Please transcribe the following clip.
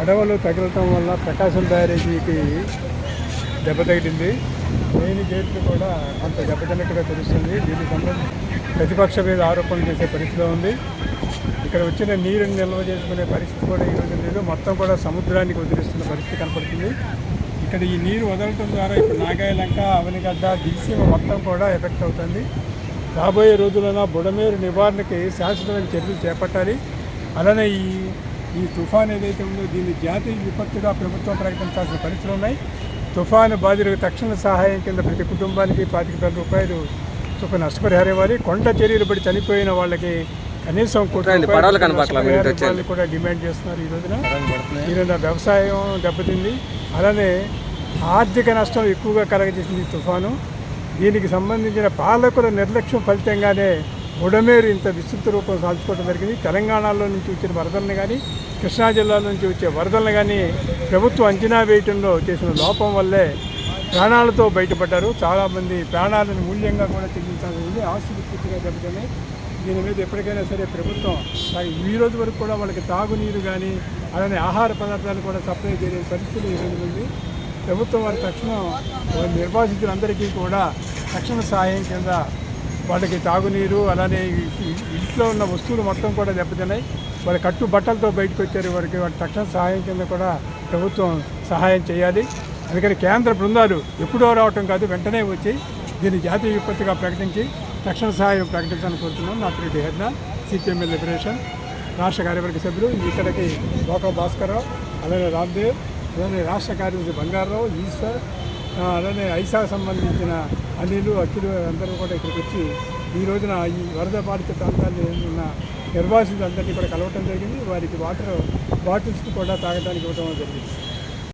అడవులు తగలటం వల్ల ప్రకాశం బ్యారేజీకి దెబ్బ తగిలింది. మెయిన్ గేట్లు కూడా కొంత దెబ్బతిన్నట్టుగా తెలుస్తుంది. దీనికి సంబంధించి ప్రతిపక్ష మీద ఆరోపణలు చేసే పరిస్థితిలో ఉంది. ఇక్కడ వచ్చిన నీరుని నిల్వ చేసుకునే పరిస్థితి కూడా ఈరోజు లేదు. మొత్తం కూడా సముద్రానికి వదిలిస్తున్న పరిస్థితి కనపడుతుంది. ఇక్కడ ఈ నీరు వదలటం ద్వారా ఇప్పుడు నాగాయలంక అవనిగడ్డ దిల్సీమ మొత్తం కూడా ఎఫెక్ట్ అవుతుంది. రాబోయే రోజుల్లో బుడమేరు నివారణకి శాశ్వతమైన చర్యలు చేపట్టాలి. అలానే ఈ ఈ తుఫాన్ ఏదైతే ఉందో దీన్ని జాతీయ విపత్తుగా ప్రభుత్వం ప్రకటించాల్సిన పరిస్థితులు ఉన్నాయి. తుఫాను బాధితులకు తక్షణ సహాయం కింద ప్రతి కుటుంబానికి పాతిక వేల రూపాయలు చొప్పున నష్టపరిహారం ఇవ్వాలి. కొండ చర్యలు పడి చనిపోయిన వాళ్ళకి కనీసం రూపాయలు కూడా డిమాండ్ చేస్తున్నారు ఈ రోజున. ఈ రోజున వ్యవసాయం దెబ్బతింది. అలానే ఆర్థిక నష్టం ఎక్కువగా కలగజేసింది ఈ తుఫాను. దీనికి సంబంధించిన పాలకుల నిర్లక్ష్యం ఫలితంగానే బుడమేరు ఇంత విస్తృత రూపం సాధించుకోవడం జరిగింది. తెలంగాణలో నుంచి వచ్చిన వరదలను కానీ కృష్ణా జిల్లా నుంచి వచ్చే వరదలను కానీ ప్రభుత్వం అంచనా వేయటంలో చేసిన లోపం వల్లే ప్రాణాలతో బయటపడ్డారు. చాలామంది ప్రాణాలను మూల్యంగా కూడా చెల్లించాల్సింది ఆస్తులు పూర్తిగా దెబ్బతిన్నాయి. దీని మీద ఎప్పటికైనా సరే ప్రభుత్వం ఈ రోజు వరకు కూడా వాళ్ళకి తాగునీరు కానీ అలానే ఆహార పదార్థాలు కూడా సప్లై చేయలేని పరిస్థితులు ఈ ఉంది. ప్రభుత్వం వారి తక్షణం నిర్వాసితులందరికీ కూడా తక్షణ సహాయం కింద వాళ్ళకి తాగునీరు అలానే ఇంట్లో ఉన్న వస్తువులు మొత్తం కూడా దెబ్బతిన్నాయి. వాళ్ళ కట్టు బట్టలతో బయటకు వచ్చారు వారికి వాటి తక్షణ సహాయం కింద కూడా ప్రభుత్వం సహాయం చేయాలి. అందుకని కేంద్ర బృందాలు ఎప్పుడో రావటం కాదు వెంటనే వచ్చి దీన్ని జాతీయ విపత్తుగా ప్రకటించి తక్షణ సహాయం ప్రకటించాలని కోరుతున్నాం. నా పేరు హెర్నా సిపిఎంఎల్ లిబరేషన్. రాష్ట్ర కార్యవర్గ సభ్యులు ఇక్కడికి లోక భాస్కర్రావు అలానే రామ్దేవ్ అలానే రాష్ట్ర కార్యదర్శి బంగారావు ఈశ్వర్ అలానే ఐసా సంబంధించిన అనిలు అఖిలు అందరూ కూడా ఇక్కడికి వచ్చి ఈ రోజున ఈ వరద బాధిత ప్రాంతాల్లో ఉన్న నిర్వాసితులందరినీ కూడా కలవటం జరిగింది. వారికి వాటర్ బాటిల్స్ కూడా తాగడానికి ఇవ్వడం జరిగింది.